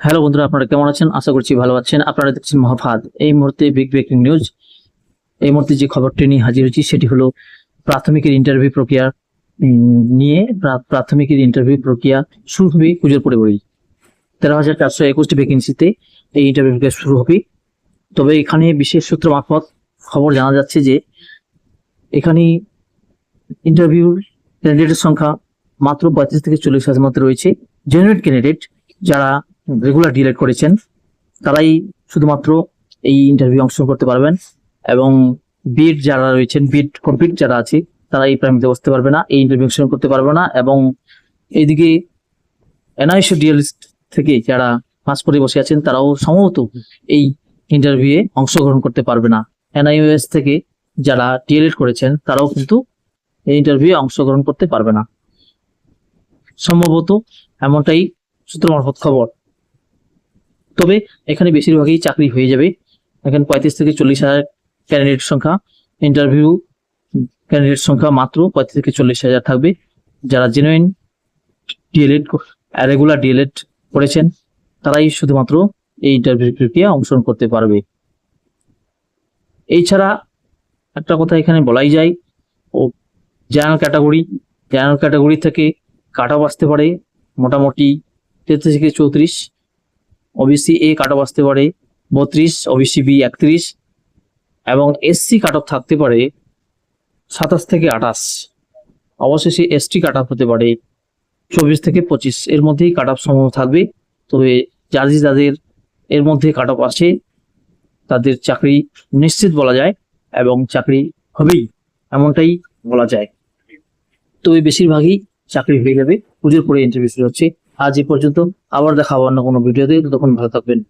Hello বন্ধুরা, আপনারা কেমন আছেন? আশা করছি ভালো আছেন। আপনারা দেখছেন মহাফাদ। এই মুহূর্তে বিগ ব্রেকিং নিউজ এই মুহূর্তে যে খবরটি নিয়ে হাজির হয়েছি, সেটি হলো প্রাথমিকের ইন্টারভিউ প্রক্রিয়া নিয়ে প্রাথমিকের ইন্টারভিউ প্রক্রিয়া শুরু হবে পুজোর পরেই তেরো হাজার চারশো একুশটি ভ্যাকেন্সিতে এই ইন্টারভিউ প্রক্রিয়া শুরু হবে। তবে এখানে বিশেষ সূত্র মারফত খবর জানা যাচ্ছে যে, এখানে ইন্টারভিউ ক্যান্ডিডেটের সংখ্যা মাত্র পঁয়ত্রিশ থেকে চল্লিশ হাজার মধ্যে রয়েছে। জেনুইন ক্যান্ডিডেট যারা রেগুলার ডিলেট করেছেন, তারাই শুধুমাত্র এই ইন্টারভিউ অংশগ্রহণ করতে পারবেন এবং বিড যারা রয়েছেন বিড কমপ্লিট যারা আছে তারা এই প্রাইমতে বসতে পারবে না, এই ইন্টারভিউ অংশগ্রহণ করতে পারবে না এবং এইদিকে এনআইএসও ডিএলিস্ট থেকে যারা পাস করে বসে আছেন, তারাও সম্ভবত এই ইন্টারভিউয়ে অংশগ্রহণ করতে পারবে না। এনআইওএস থেকে যারা ডিএলএড করেছেন, তারাও কিন্তু এই ইন্টারভিউয়ে অংশগ্রহণ করতে পারবে না। সম্ভবত এমনটাই সূত্র মারফত খবর। তবে এখানে বেশিরভাগই চাকরি হয়ে যাবে। এখানে পঁয়ত্রিশ থেকে চল্লিশ হাজার ক্যান্ডিডেট সংখ্যা। ইন্টারভিউ ক্যান্ডিডেট সংখ্যা মাত্র পঁয়ত্রিশ থেকে চল্লিশ হাজার থাকবে। যারা জেনুইন ডিএলএড রেগুলার ডিএলএড করেছেন, তারাই শুধুমাত্র এই ইন্টারভিউ প্রক্রিয়া অংশগ্রহণ করতে পারবে। এছাড়া একটা কথা এখানে বলাই যায়, ও জেনারেল ক্যাটাগরি জেনারেল ক্যাটাগরি থেকে কাট অফ আসতে পারে। মোটামুটি তেত্রিশ থেকে চৌত্রিশ ওবিসি এ কাট অফ আসতে পারে, বত্রিশ ওবিসি বি একত্রিশ, এবং এসসি কাট অফ থাকতে পারে সাতাশ থেকে আঠাশ। অবশেষে এসটি কাট অফ হতে পারে চব্বিশ থেকে পঁচিশ। এর মধ্যেই কাট অফ সম্ভব থাকবে, তবে যাদের যাদের এর মধ্যে কাট অফ আসে তাদের চাকরি নিশ্চিত বলা যায় এবং চাকরি হবেই, এমনটাই বলা যায়। তবে বেশিরভাগই চাকরি হয়ে যাবে, পুজোর পরে ইন্টারভিউ শুরু হচ্ছে। আজ এই পর্যন্ত। আবার দেখাবো অন্য কোনো ভিডিওতে। তখন ভালো থাকবেন।